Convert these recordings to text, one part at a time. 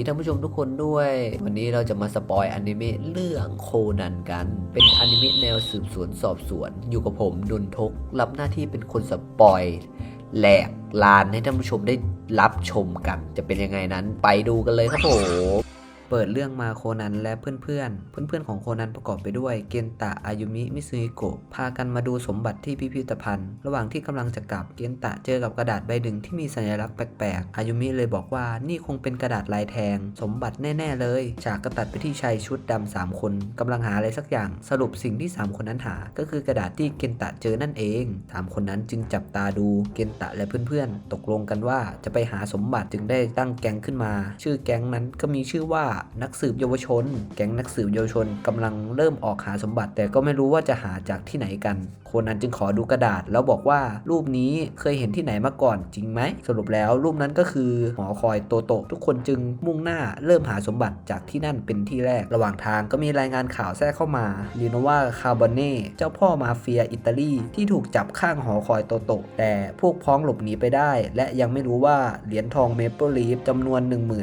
ดีท่านผู้ชมทุกคนด้วย วันนี้เราจะมาสปอยอนิเมะเรื่องโคนันกัน เป็นอนิเมะแนวสืบสวนสอบสวน อยู่กับผมดุนทก รับหน้าที่เป็นคนสปอยแหลกลานให้ท่านผู้ชมได้รับชมกัน จะเป็นยังไงนั้นไปดูกันเลยครับผม เปิดเรื่องมาโคนันและเพื่อนๆเพื่อนๆของโคนันประกอบไปด้วยเกนตะอายุมิมิซุฮิโกะพากันมาดูสมบัติที่พิพิธภัณฑ์ ระหว่างที่กำลังจะกลับเกนตะเจอกับกระดาษใบหนึ่งที่มีสัญลักษณ์แปลกๆอายุมิเลยบอกว่านี่คงเป็นกระดาษลายแทง สมบัติแน่ ๆ เลยจากกระตัดไปที่ชายชุดดำสามคนกำลังหาอะไรสักอย่างสรุปสิ่งที่สามคนนั้นหา ก็คือกระดาษที่เกนตะเจอนั่นเองสามคนนั้นจึงจับตาดูเกนตะและเพื่อนๆตกลงกันว่าจะไปหาสมบัติจึงได้ตั้งแก๊งขึ้นมา ชื่อแก๊งนั้นก็มีชื่อว่านักสืบเยาวชน แก๊งนักสืบเยาวชนกำลังเริ่มออกหาสมบัติ แต่ก็ไม่รู้ว่าจะหาจากที่ไหนกัน โคนนั้นจึงขอดูกระดาษ แล้วบอกว่ารูปนี้เคยเห็นที่ไหนมาก่อนจริงไหม สรุปแล้วรูปนั้นก็คือหอคอยโตโตทุกคนจึงมุ่งหน้าเริ่มหาสมบัติจากที่นั่นเป็นที่แรก ระหว่างทางก็มีรายงานข่าวแทรกเข้ามาลีโนวาคาร์บอนเน่เจ้าพ่อมาเฟียอิตาลีที่ถูกจับข้างหอคอยโตโตแต่พวกพ้องหลบหนีไปได้ และยังไม่รู้ว่าเหรียญทองเมเปิลลีฟจำนวน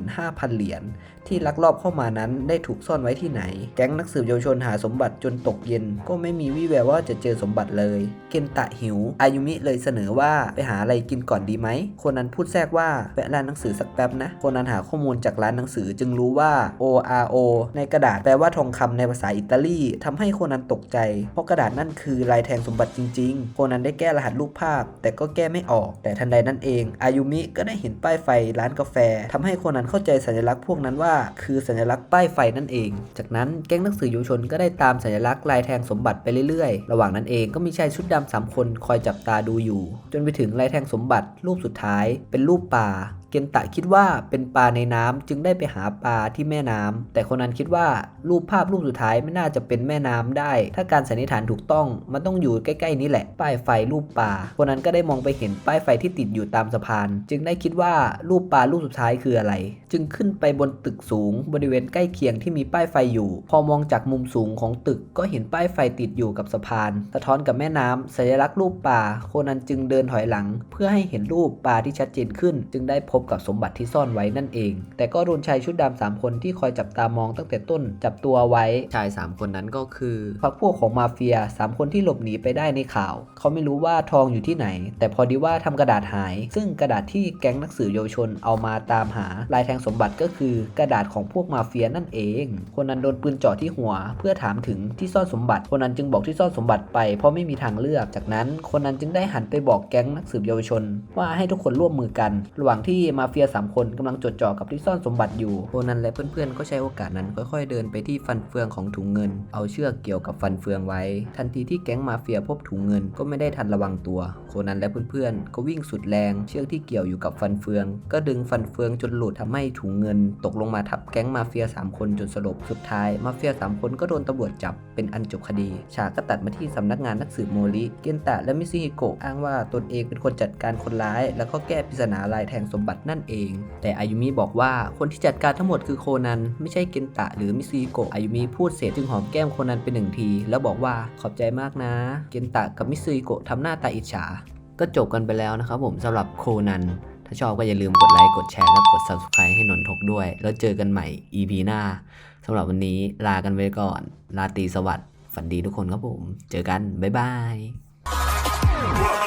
15,000 เหรียญ ที่ลักลอบเข้ามานั้นได้ถูกซ่อนไว้ที่ไหน แก๊งนักสืบเยาวชนหาสมบัติจนตกเย็น ก็ไม่มีวี่แววว่าจะเจอสมบัติเลยเกนตะหิว อายุมิเลยเสนอว่าไปหาอะไรกินก่อนดีไหม คนนั้นพูดแทรกว่าแวะร้านหนังสือสักแป๊บนะ คนนั้นหาข้อมูลจากร้านหนังสือจึงรู้ว่า ORO ในกระดาษแปลว่าทองคำในภาษาอิตาลีทำให้คนนั้นตกใจ เพราะกระดาษนั่นคือลายแทงสมบัติจริง ๆ คนนั้นได้แก้รหัสรูปภาพ แต่ก็แก้ไม่ออก แต่ทันใดนั้นเอง อายุมิก็ได้เห็นป้ายไฟร้านกาแฟทำให้คนนั้นเข้าใจสัญลักษณ์พวกนั้นว่าคือสัญลักษณ์ป้ายไฟนั่นเอง จากนั้นแก๊งนักสือเยาวชนก็ได้ตามสัญลักษณ์ลายแทงสมบัติไปเรื่อยๆ ระหว่างนั้นเองก็มีชายชุดดำสามคนคอยจับตาดูอยู่ จนไปถึงลายแทงสมบัติรูปสุดท้าย เป็นรูปปลาเกนตะคิดว่าเป็นปลาในน้ำจึงได้ไปหาปลาที่แม่น้ำแต่คนนั้นคิดว่ารูปภาพรูปสุดท้ายไม่น่าจะเป็นแม่น้ำได้ ถ้าการสันนิษฐานถูกต้องมันต้องอยู่ใกล้ๆนี้แหละ ป้ายไฟรูปปลาคนนั้นก็ได้มองไปเห็นป้ายไฟที่ติดอยู่ตามสะพาน จึงได้คิดว่ารูปปลารูปสุดท้ายคืออะไร จึงขึ้นไปบนตึกสูง บริเวณใกล้เคียงที่มีป้ายไฟอยู่ พอมองจากมุมสูงของตึกก็เห็นป้ายไฟติดอยู่กับสะพาน สะท้อนกับแม่น้ำสัญลักษณ์รูปปลาคนนั้นจึงเดินถอยหลัง เพื่อให้เห็นรูปปลาที่ชัดเจนขึ้น จึงได้พบกับสมบัติที่ซ่อนไว้นั่นเอง แต่ก็โดนชายชุดดำสามคนที่คอยจับตามองตั้งแต่ต้นจับตัวไว้ชายสามคนนั้นก็คือพรรคพวกของมาเฟียสามคนที่หลบหนีไปได้ในข่าว เขาไม่รู้ว่าทองอยู่ที่ไหน แต่พอดีว่าทำกระดาษหาย ซึ่งกระดาษที่แก๊งนักสืบเยาวชนเอามาตามหาลายแทงสมบัติก็คือกระดาษของพวกมาเฟียนั่นเอง คนนั้นโดนปืนเจาะที่หัว เพื่อถามถึงที่ซ่อนสมบัติ คนนั้นจึงบอกที่ซ่อนสมบัติไปเพราะไม่มีทางเลือก จากนั้น คนนั้นจึงได้หันไปบอกแก๊งนักสืบเยาวชน ว่าให้ทุกคนร่วมมือกัน ระหว่างที่มาเฟียสามคนกำลังจดจ่อกับที่ซ่อนสมบัติอยู่โคนันและเพื่อนๆก็ใช้โอกาสนั้นค่อยๆ เดินไปที่ฟันเฟืองของถุงเงิน เอาเชือกเกี่ยวกับฟันเฟืองไว้ ทันทีที่แก๊งมาเฟียพบถุงเงินก็ไม่ได้ทันระวังตัว โคนันและเพื่อนๆก็วิ่งสุดแรง เชือกที่เกี่ยวอยู่กับฟันเฟือง ก็ดึงฟันเฟืองจนหลุดทำให้ถุงเงิน ตกลงมาทับแก๊งมาเฟีย3คนจนสลบสุดท้ายมาเฟีย3คนก็โดนตำรวจจับเป็นอันจบคดีฉากก็ตัดมาที่สำนักงานนักสืบโมริเกนตะและมิซิฮิโกะอ้างว่าตนเองเป็นคนจัดการคนร้าย แล้วก็แก้ปริศนาลายแทงสมบัตินั่นเอง แต่อายุมิบอกว่าคนที่จัดการทั้งหมดคือโคนัน ไม่ใช่เกนตะหรือมิซิฮิโกะอายุมิพูดเสร็จจึงหอมแก้มโคนันไปหนึ่งที แล้วบอกว่าขอบใจมากนะ เกนตะกับมิซิฮิโกะทำหน้าตาอิจฉา ก็จบกันไปแล้วนะครับผมสำหรับโคนันถ้าชอบก็อย่าลืมกดไลค์ กดแชร์ และกด Subscribe ให้นนทกด้วย แล้วเจอกันใหม่ EP หน้าสำหรับวันนี้ลากันไปก่อน ลาตีสวัสดิ์ฝันดีทุกคนครับผม เจอกัน บ๊ายบาย